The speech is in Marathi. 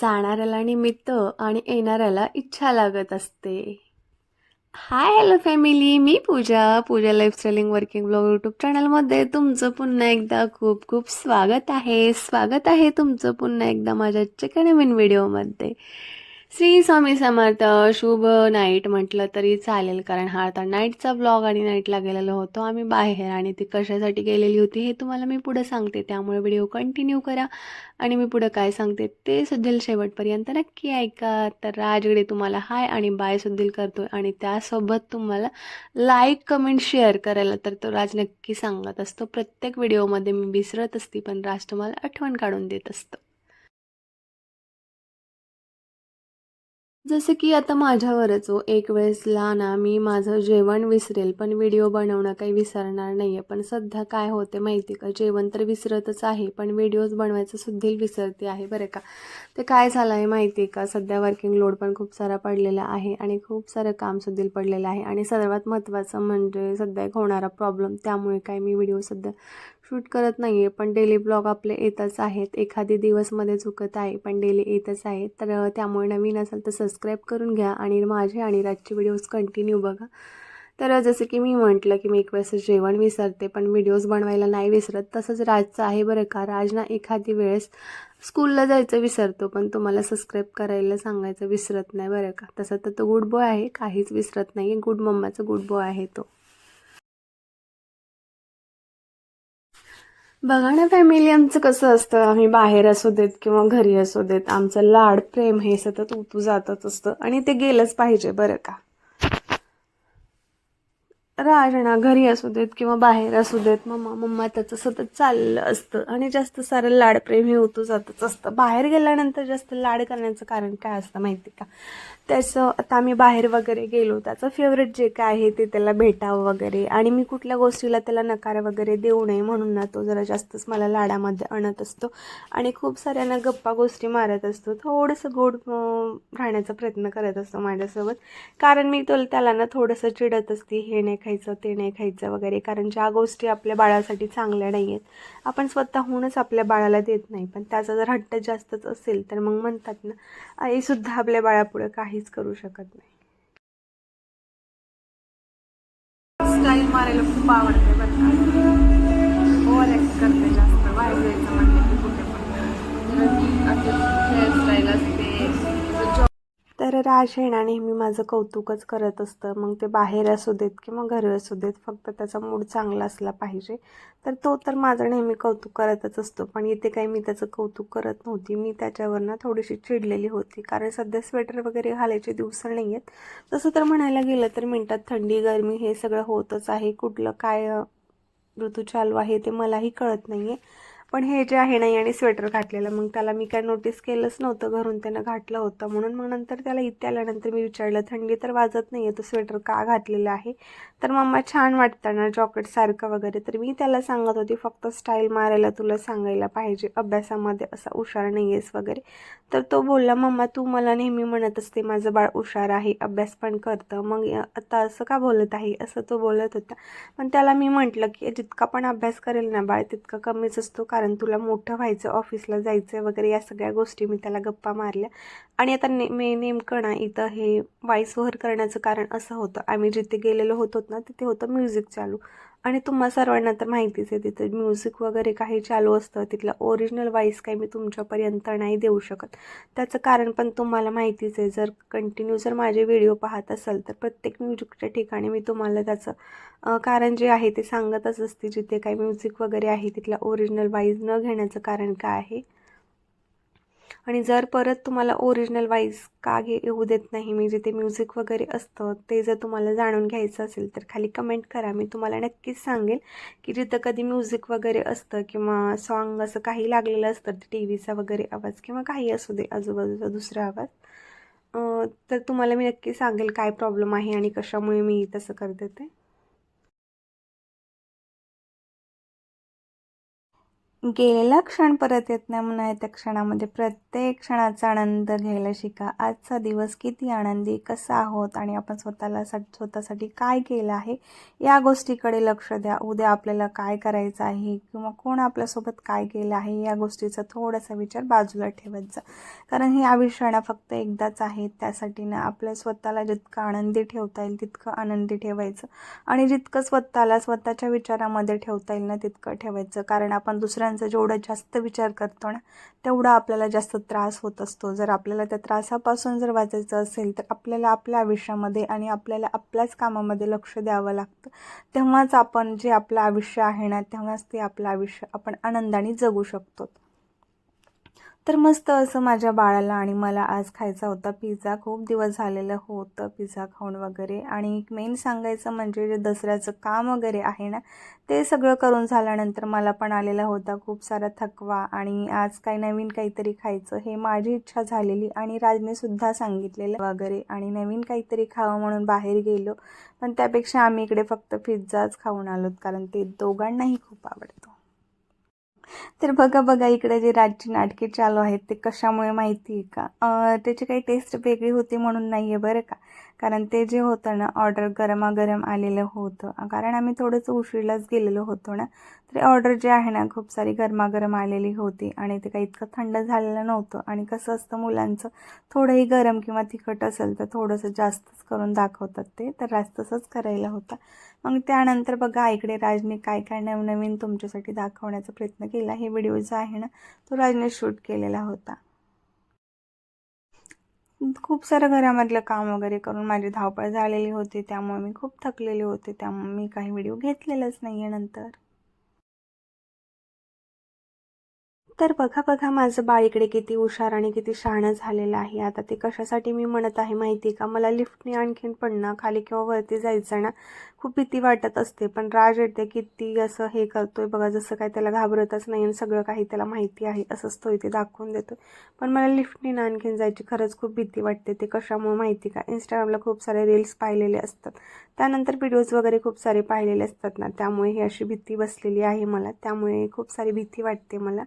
जाणाऱ्याला निमित्त आणि येणाऱ्याला इच्छा लागत असते. हाय हॅलो फॅमिली मी Pooja. Pooja लाईफस्टाईलिंग working blog YouTube चॅनलमध्ये तुमचं पुन्हा एकदा खूप खूप स्वागत आहे. स्वागत आहे तुमचं पुन्हा एकदा माझ्या आजच्या नवीन व्हिडिओमध्ये श्री स्वामी समर्थ शुभ नाईट म्हटलं तरी चालेल कारण हा आता नाईटचा ब्लॉग आणि नाईटला गेलेलो होतो. आम्ही बाहेर आणि ती कशासाठी गेलेली होती हे तुम्हाला मी पुढं सांगते. त्यामुळे व्हिडिओ कंटिन्यू करा आणि मी पुढं काय सांगते ते सुद्धील शेवटपर्यंत नक्की ऐका. तर राजगडे तुम्हाला हाय आणि बाय सुद्धील करतोय आणि त्यासोबत तुम्हाला लाईक कमेंट शेअर करायला तर तो राज नक्की सांगत असतो. प्रत्येक व्हिडिओमध्ये मी विसरत असते पण राज तुम्हाला आठवण काढून देत असतो. जसं की आता माझ्यावरच हो एक वेळेसला ना मी माझं जेवण विसरेल पण व्हिडिओ बनवणं काही विसरणार नाही आहे पण सध्या काय होते माहिती का? जेवण तर विसरतच आहे पण व्हिडिओज बनवायचं सुद्धा विसरते आहे बरं का? ते काय झालं आहे माहिती आहे का? सध्या वर्किंग लोड पण खूप सारा पडलेला आहे आणि खूप सारं काम सुद्धा पडलेलं आहे. आणि सर्वात महत्त्वाचं म्हणजे सध्या एक होणारा प्रॉब्लेम त्यामुळे काय मी व्हिडिओ सध्या शूट करत नाही आहे पण डेली ब्लॉग आपले येतच आहेत. एखादी दिवसमध्ये चुकत आहे पण डेली येतच आहे तर त्यामुळे नवीन असेल तर सबस्क्राईब करून घ्या आणि माझे आणि रातचे व्हिडिओज कंटिन्यू बघा. तर जसं की मी म्हटलं की मी एक वेळेस जेवण विसरते पण व्हिडिओज बनवायला नाही विसरत. तसंच राजचं आहे बरं का. राज ना एखादी वेळेस स्कूलला जायचं विसरतो पण तुम्हाला सबस्क्राईब करायला सांगायचं विसरत नाही बरं का. तसं तर तो गुड बॉय आहे काहीच विसरत नाही गुड मम्माचा गुड बॉय आहे तो. बघा ना फॅमिली आमचं कसं असतं. आम्ही बाहेर असू देत किंवा घरी असू देत आमचं लाड प्रेम हे सतत उतू जातच असतं. आणि ते गेलंच पाहिजे बरं का? राजणा घरी असू देत किंवा बाहेर असू देत मम्मा मम्मा त्याचं सतत चाललं असतं आणि जास्त सारं लाडप्रेमी होतो हे होतं जातच असतं. बाहेर गेल्यानंतर जास्त लाड करण्याचं कारण काय असतं माहिती का? त्याचं आता आम्ही बाहेर वगैरे गेलो त्याचं फेवरेट जे काय आहे ते त्याला भेटावं वगैरे. आणि मी कुठल्या गोष्टीला त्याला नकार वगैरे देऊ नये म्हणून ना तो जरा जास्तच मला लाडामध्ये आणत असतो. आणि खूप साऱ्यांना गप्पा गोष्टी मारत असतो. थोडंसं गोड राहण्याचा प्रयत्न करत असतो माझ्यासोबत. कारण मी तो त्याला ना थोडंसं चिडत असते हे नाही खायचं ते नाही खायचं वगैरे. कारण ज्या गोष्टी आपल्या बाळासाठी चांगल्या नाही आहेत आपण स्वतःहूनच आपल्या बाळाला देत नाही. पण त्याचा जर हट्ट जास्तच असेल तर मग म्हणतात ना आईसुद्धा आपल्या बाळापुढं काहीच करू शकत नाही. स्टाईल मारायला खूप आवडते बरं का. तर राज आहे ना नेहमी माझं कौतुकच करत असतं. मग ते बाहेर असू देत किंवा घरी असू देत फक्त त्याचा मूड चांगला असला पाहिजे. तर तो तर माझं नेहमी कौतुक करतच असतो. पण इथे काही मी त्याचं कौतुक करत नव्हती. मी त्याच्यावर ना थोडीशी चिडलेली होती. कारण सध्या स्वेटर वगैरे घालायचे दिवस नाही आहेत तसं तर म्हणायला गेलं तर मिनटात थंडी गरमी हे सगळं होतच आहे. कुठलं काय ऋतू चालू आहे ते मलाही कळत नाही आहे पण हे जे आहे नाही आणि स्वेटर घातलेलं मग त्याला मी काय नोटीस केलंच नव्हतं घरून त्यानं घातलं होतं. म्हणून मग नंतर त्याला इथे आल्यानंतर मी विचारलं थंडी तर वाजत नाही आहे तो स्वेटर का घातलेला आहे? तर मम्मा छान वाटतं ना जॉकेटसारखं वगैरे. तर मी त्याला सांगत होती फक्त स्टाईल मारायला तुला सांगायला पाहिजे अभ्यासामध्ये असा हुशार नाही आहेस वगैरे. तर तो बोलला मम्मा तू मला नेहमी म्हणत असते माझं बाळ हुशार आहे अभ्यास पण करतं. मग आता असं का बोलत आहे? असं तो बोलत होता. पण त्याला मी म्हटलं की जितका पण अभ्यास करेल ना बाळ तितका कमीच असतो. कारण कारण तुला मोठं व्हायचं ऑफिसला जायचं वगैरे या सगळ्या गोष्टी मी त्याला गप्पा मारल्या. आणि आता ने मे नेमकं ना इथं हे वॉईस ओव्हर करण्याचं कारण असं होतं. आम्ही जिथे गेलेलो होतो ना तिथे होतं म्युझिक चालू. आणि तुम्हा सर्वांना तर माहितीच आहे तिथं म्युझिक वगैरे काही चालू असतं तिथलं ओरिजिनल वॉईस काही मी तुमच्यापर्यंत नाही देऊ शकत. त्याचं कारण पण तुम्हाला माहितीच आहे जर कंटिन्यू जर माझे व्हिडिओ पाहत असाल तर प्रत्येक म्युझिकच्या ठिकाणी मी तुम्हाला त्याचं कारण जे आहे ते सांगतच असते जिथे काही म्युझिक वगैरे आहे तिथला ओरिजिनल वाईज न घेण्याचं कारण काय आहे. आणि जर परत तुम्हाला ओरिजिनल वाईज का घे येऊ देत नाही मी जिथे म्युझिक वगैरे असतं ते जर तुम्हाला जाणून घ्यायचं असेल तर खाली कमेंट करा. मी तुम्हाला नक्कीच सांगेल की जिथं कधी म्युझिक वगैरे असतं किंवा सॉन्ग असं काही लागलेलं असतं टी व्हीचा वगैरे आवाज किंवा काही असू दे आजूबाजूचा दुसरा आवाज तर तुम्हाला मी नक्की सांगेल काय प्रॉब्लेम आहे आणि कशामुळे मी तसं करते ते. गेलेला क्षण परत येत नाही म्हणून त्या क्षणामध्ये. प्रत्येक क्षणाचा आनंद घ्यायला शिका. आजचा दिवस किती आनंदी कसा आहोत आणि आपण स्वतःला सा स्वतःसाठी काय केलं आहे या गोष्टीकडे लक्ष द्या. उद्या आपल्याला काय करायचं आहे किंवा कोण आपल्यासोबत काय केलं आहे या गोष्टीचा थोडासा विचार बाजूला ठेवत जा. कारण हे आयुष्य फक्त एकदाच आहे. त्यासाठी ना आपल्या स्वतःला जितकं आनंदी ठेवता येईल तितकं आनंदी ठेवायचं. आणि जितकं स्वतःला स्वतःच्या विचारामध्ये ठेवता येईल ना तितकं ठेवायचं. कारण आपण दुसऱ्या गोष्टींचा जेवढा जास्त विचार करतो ना तेवढा आपल्याला जास्त त्रास होत असतो. जर आपल्याला त्या त्रासापासून जर वाचायचं असेल तर आपल्याला आपल्या आयुष्यामध्ये आणि आपल्याला आपल्याच कामामध्ये लक्ष द्यावं लागतं. तेव्हाच आपण जे आपलं आयुष्य आहे ना तेव्हाच ते आपलं आयुष्य आपण आनंदाने जगू शकतो. तर मस्त असं माझ्या बाळाला आणि मला आज खायचा होता पिझ्झा खूप दिवस झालेलं होतं पिझ्झा खाऊन वगैरे. आणि मेन सांगायचं म्हणजे जे दसऱ्याचं काम वगैरे आहे ना ते सगळं करून झाल्यानंतर मला पण आलेला होता खूप सारा थकवा. आणि आज काही नवीन काहीतरी खायचं हे माझी इच्छा झालेली आणि राजनेसुद्धा सांगितलेलं वगैरे. आणि नवीन काहीतरी खावं म्हणून बाहेर गेलो. पण त्यापेक्षा आम्ही इकडे फक्त पिझ्झाच खाऊन आलोत कारण ते दोघांनाही खूप आवडतो. तर बघा बघा इकडे जे राजची नाटके चालू आहेत ते कशामुळे माहिती आहे का? त्याची काही टेस्ट वेगळी होती म्हणून नाही आहे बरं का? कारण ते जे होतं ना ऑर्डर गरमागरम आलेलं होतं. कारण आम्ही थोडंसं उशिराच गेलेलो होतो ना तर ऑर्डर जे आहे ना खूप सारी गरमागरम आलेली होती. आणि ते काही इतकं थंड झालेलं नव्हतं. आणि कसं असतं मुलांचं थोडंही गरम किंवा तिखट असेल तर थोडंसं जास्तच करून दाखवतात ते. तर राज तसंच करायला होता. मग त्यानंतर बघा इकडे राजने काय काय नवनवीन तुमच्यासाठी दाखवण्याचा प्रयत्न केला. हे व्हिडिओ जो आहे ना तो राजने शूट केलेला होता. खूप सारं घरामधलं काम वगैरे करून माझी धावपळ झालेली होती त्यामुळे मी खूप थकलेली होते त्यामुळे मी काही व्हिडिओ घेतलेलाच नाही आहे नंतर. तर बघा बघा माझं बाळ इकडे किती हुशार आणि किती शहाणं झालेलं आहे. आता ते कशासाठी मी म्हणत आहे माहिती आहे का? मला लिफ्टने आणखीन पण ना खाली किंवा वरती जायचं ना खूप भीती वाटत असते. पण राज येते किती असं हे करतोय बघा जसं काय त्याला घाबरतच नाही आणि सगळं काही त्याला माहिती आहे असंच तो इथे दाखवून देतो पण मला लिफ्टने ना आणखीन जायची खरंच खूप भीती वाटते ते कशामुळे माहिती का? इंस्टाग्रामला खूप सारे रील्स पाहिलेले असतात. त्यानंतर व्हिडिओज वगैरे खूप सारे पाहिलेले असतात ना त्यामुळे ही अशी भीती बसलेली आहे मला. त्यामुळे खूप सारी भीती वाटते मला.